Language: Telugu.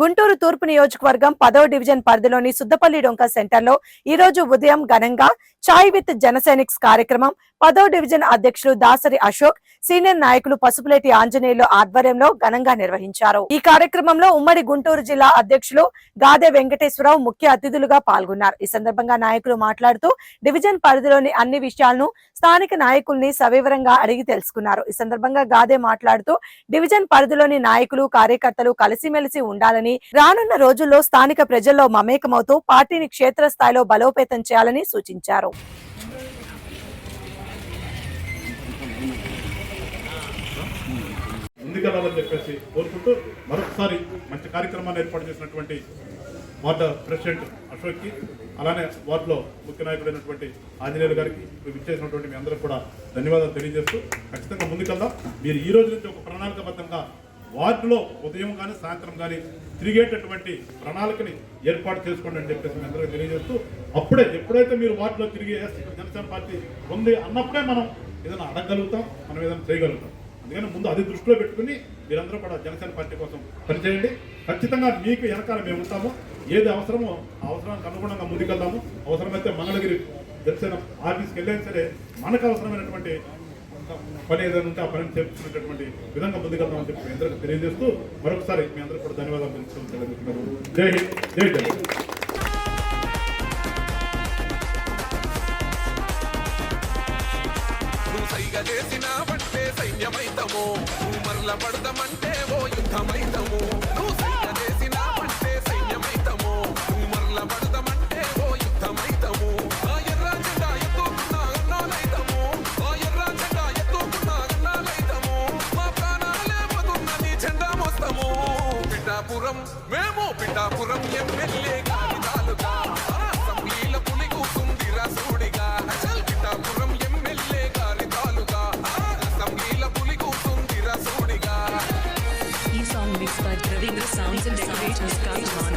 గుంటూరు తూర్పు నియోజకవర్గం పదో డివిజన్ పరిధిలోని సుద్దపల్లి డొంక సెంటర్లో ఈ రోజు ఉదయం ఘనంగా చాయ్ విత్ జనసైనిక్స్ కార్యక్రమం. పదో డివిజన్ అధ్యక్షులు దాసరి అశోక్ సీనియర్ నాయకులు పసుపులేటి ఆంజనేయులు ఆధ్వర్యంలో ఘనంగా నిర్వహించారు. ఈ కార్యక్రమంలో ఉమ్మడి గుంటూరు జిల్లా అధ్యక్షులు గాదె వెంకటేశ్వరరావు ముఖ్య అతిథులుగా పాల్గొన్నారు. ఈ సందర్భంగా నాయకులు మాట్లాడుతూ డివిజన్ పరిధిలోని అన్ని విషయాలను స్థానిక నాయకుల్ని సవివరంగా అడిగి తెలుసుకున్నారు. ఈ సందర్భంగా గాదే మాట్లాడుతూ డివిజన్ పరిధిలోని నాయకులు కార్యకర్తలు కలిసిమెలిసి ఉండాలని రానున్న రోజుల్లో స్థానిక ప్రజల్లో మమేకమవుతూ పార్టీని క్షేత్రస్థాయిలో బలోపేతం చేయాలని సూచించారు. ముందుకెళ్ళాలని చెప్పేసి కోరుకుంటూ మరొకసారి మంచి కార్యక్రమాన్ని ఏర్పాటు చేసినటువంటి వార్డు ప్రెసిడెంట్ అశోక్కి అలానే వార్డులో ముఖ్య నాయకుడైనటువంటి ఆంజనేయులు గారికి విచ్చేసినటువంటి మీ అందరూ కూడా ధన్యవాదాలు తెలియజేస్తూ ఖచ్చితంగా ముందుకెళ్దాం. మీరు ఈ రోజు నుంచి ఒక ప్రణాళికబద్ధంగా వార్డులో ఉదయం కానీ సాయంత్రం కానీ తిరిగేటటువంటి ప్రణాళికని ఏర్పాటు చేసుకోండి అని చెప్పేసి మీ అందరికీ తెలియజేస్తూ అప్పుడే ఎప్పుడైతే మీరు వార్డులో తిరిగి జనసేన పార్టీ ఉంది అన్నప్పుడే మనం ఏదైనా అడగగలుగుతాం మనం ఏదైనా చేయగలుగుతాం. అందుకని ముందు అది దృష్టిలో పెట్టుకుని మీరందరూ కూడా జనసేన పార్టీ కోసం పనిచేయండి. ఖచ్చితంగా మీకు వెనకాల మేము ఉంటాము. ఏది అవసరమో ఆ అవసరానికి అనుగుణంగా ముందుకెళ్దాము అవసరమైతే మంగళగిరి జనసేన ఆఫీస్కి వెళ్ళైనా సరే మనకు అవసరమైనటువంటి పని ఏదైనా ఉంటే ఆ పనిని చేర్చుకునేటటువంటి విధంగా ముందుకెళ్దామని చెప్పి మీ అందరికి తెలియజేస్తూ మరొకసారి మీ అందరూ కూడా ధన్యవాదాలు తెలుసుకుంటున్నారు జై జై జై జగన్ నువ్వు చేసినావంటే సైన్యమైతము. మరల పడతామంటే ఓ యుద్ధమైతము. పిఠాపురం మేము పిఠాపురం ఎమ్మెల్యే కాగితాలుగా. అసెంబ్లీల పులి కూతుంది రసూడిగా. అసలు పిఠాపురం ఎమ్మెల్యే కాగితాలుగా. అసెంబ్లీల పులి కూతుంది రసూడిగా. ఈ song mix Ravindra sounds and decorations Kakinada